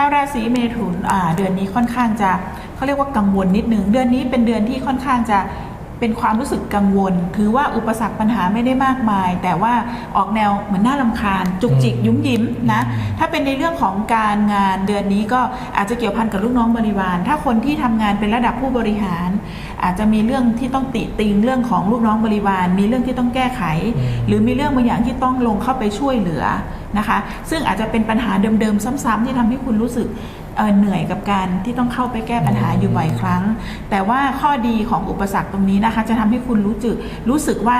าวราศีเมถุนเดือนนี้ค่อนข้างจะเขาเรียกว่ากังวลนิดนึง เดือนนี้เป็นเดือนที่ค่อนข้างจะเป็นความรู้สึกกังวล ถือว่าอุปสรรคปัญหาไม่ได้มากมาย แต่ว่าออกแนวเหมือนน่าลำคาญ จุกจิกยุ่มยิ้มนะถ้าเป็นในเรื่องของการงานเดือนนี้ก็อาจจะเกี่ยวพันกับลูกน้องบริวาร ถ้าคนที่ทำงานเป็นระดับผู้บริหาร อาจจะมีเรื่องที่ต้องติติงเรื่องของลูกน้องบริวาร มีเรื่องที่ต้องแก้ไข หรือมีเรื่องบางอย่างที่ต้องลงเข้าไปช่วยเหลือนะคะ ซึ่งอาจจะเป็นปัญหาเดิมๆ ซ้ำๆที่ทำให้คุณรู้สึกเเหนื่อยกับการที่ต้องเข้าไปแก้ปัญหาอยู่บ่อยครั้ง แต่ว่าข้อดีของอุปสรรคตรงนี้นะคะ จะทำให้คุณรู้จึกรู้สึกว่า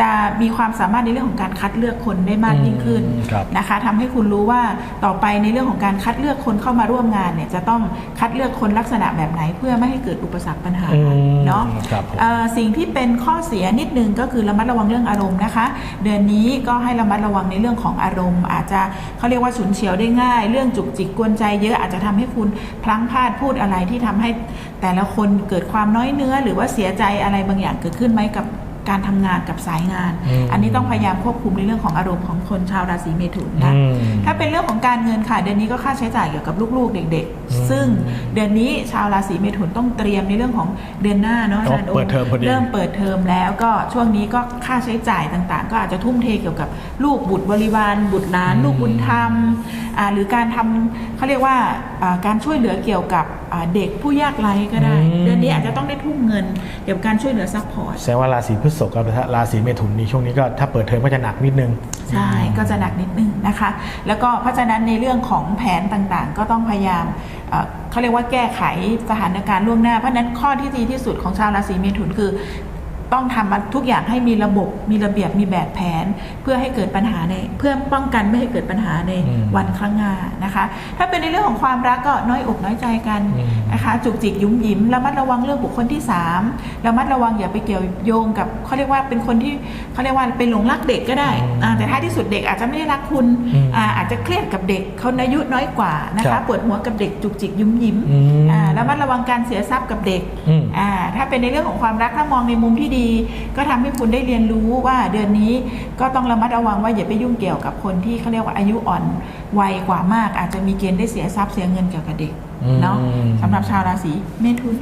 จะมีความสามารถในเรื่องของการคัดเลือกคนได้มากยิ่งขึ้นอืมครับนะคะทำให้คุณรู้ว่าต่อไปในเรื่องของการคัดเลือกคนเข้ามาร่วมงานเนี่ยจะต้องคัดเลือกคนลักษณะแบบไหนเพื่อไม่ให้เกิดอุปสรรคปัญหาอืมเนาะครับผมเอ่อสิ่งที่เป็นข้อเสียนิดนึงก็คือระมัดระวังเรื่องอารมณ์นะคะ เดือนนี้ก็ให้ระมัดระวังในเรื่องของอารมณ์ อาจจะเขาเรียกว่าฉุนเฉียวได้ง่าย เรื่องจุกจิกกวนใจเยอะอาจจะทำให้คุณพลั้งพลาดพูดอะไรที่ทำให้แต่ละคนเกิดความน้อยเนื้อ หรือว่าเสียใจอะไรบางอย่างเกิดขึ้นไหมกับ การทำงานกับสายงานอืมอันนี้ต้องพยายามควบคุมในเรื่องของอารมณ์ของคนชาวราศีเมถุนนะอืมถ้าเป็นเรื่องของการเงินค่ะเดือนนี้ก็ค่าใช้จ่ายเกี่ยวกับลูกๆ เด็กอืมๆซึ่งเดือนนี้ชาวราศีเมถุนต้องเตรียมในเรื่องของเดือนหน้าเนาะอาจารย์อ๋อเปิดเทอมพอดีเริ่มเปิดเทอมแล้วก็ช่วงนี้ก็ค่าใช้จ่ายต่างๆ ก็อาจจะทุ่มเทเกี่ยวกับลูกบุตรบริวารบุตรหลานอืมลูกบุญธรรมอ่าหรือการทำเขาเรียกว่าอ่าการช่วยเหลือเกี่ยวกับอ่าเด็กผู้ยากไร้ก็ได้ เดือนนี้อาจจะต้องได้ทุ่มเงินเกี่ยวกับการช่วยเหลือซัพพอร์ตแสดงว่าราศีพฤษภกับราศีเมถุนนี่ช่วงนี้ก็ถ้าเปิดเทอมก็จะหนักนิดนึง ใช่ ก็จะหนักนิดนึงนะคะ แล้วก็เพราะฉะนั้นในเรื่องของแผนต่างๆ ก็ต้องพยายามเอ่อเขาเรียกว่าแก้ไขสถานการณ์ล่วงหน้า เพราะฉะนั้นข้อที่ดีที่สุดของชาวราศีเมถุนคือ ต้องทำมันทุกอย่างให้มีระบบมีระเบียบมีแบบแผน เพื่อให้เกิดปัญหาในเพื่อป้องกันไม่ให้เกิดปัญหาในอืมวันข้างหน้านะคะ ถ้าเป็นในเรื่องของความรักก็น้อยอกน้อยใจกันอืมนะคะจุกจิกยุ่มยิ้มระมัดระวังเรื่องบุคคลที่สามระมัดระวังอย่าไปเกี่ยวโยงกับเขาเรียกว่าเป็นคนที่เขาเรียกว่าเป็นหลงรักเด็กก็ได้อืมอ่าแต่ท้ายที่สุดเด็กอาจจะไม่ได้รักคุณอืมอ่าอาจจะเครียดกับเด็กเขาอายุน้อยกว่านะครัคะบปวดหัวกับเด็กจุกจิกยุ่มยิ้มอืมอ่าระมัดระวังการเสียทรัพย์กับเด็กอืมอ่าถ้าเป็นในเรื่องของความรักถ้ามองในมุมที่ดีก็ทำให้คุณได้เรียนรู้ว่าเดือนนี้ก็ต้องระมัดระวังว่าอย่าไปยุ่งเกี่ยวกับคนที่เขาเรียกว่าอายุอ่อนวัยกว่ามาก อาจจะมีเกณฑ์ได้เสียทรัพย์เสียเงินเกี่ยวกับเด็กอืมเนาะสำหรับชาวราศีเมถุน